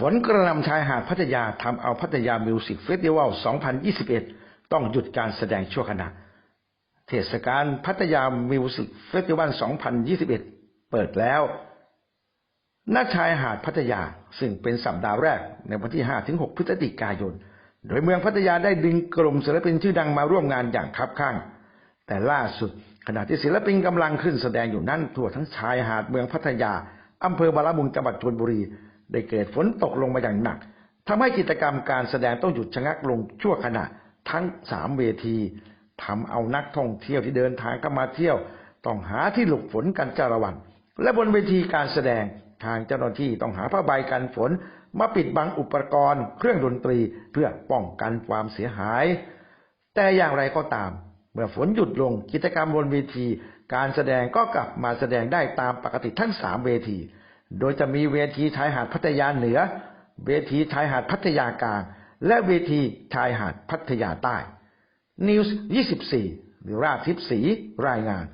ฝนกระหนำชายหาดพัทยาทำเอาพัทยามิวสิกเฟสติวัล 2021 ต้องหยุดการแสดงชั่วขณะ เทศกาลพัทยามิวสิกเฟสติวัล 2021 เปิดแล้วณชายหาดพัทยาซึ่งเป็นสัปดาห์แรกในวันที่ 5-6 พฤศจิกายน โดยเมืองพัทยาได้ดึงกลุ่มศิลปินชื่อดังมาร่วมงานอย่างคับข้าง แต่ล่าสุดขณะที่ศิลปินกำลังขึ้นแสดงอยู่นั่นทั่วทั้งชายหาดเมืองพัทยาอำเภอบารามุงจังหวัดชลบุรี ได้เกิดฝนตกลงมาอย่างหนักทำให้กิจกรรมการแสดงต้องหยุดชะงักลงชั่วขณะทั้งสามเวทีทำเอานักท่องเที่ยวที่เดินทางเข้ามาเที่ยว ต้องหาที่หลบฝนกันจ้าละวัน และบนเวทีการแสดงทางเจ้าหน้าที่ต้องหาผ้าใบกันฝน มาปิดบังอุปกรณ์ เครื่องดนตรีเพื่อป้องกันความเสียหาย แต่อย่างไรก็ตาม เมื่อฝนหยุดลงกิจกรรมบนเวที การแสดงก็กลับมาแสดงได้ตามปกติทั้งสามเวที โดยจะมีเวทีชายหาดพัทยาเหนือ เวทีชายหาดพัทยากลาง และเวทีชายหาดพัทยาใต้ News 24 หรือราทิพสีรายงาน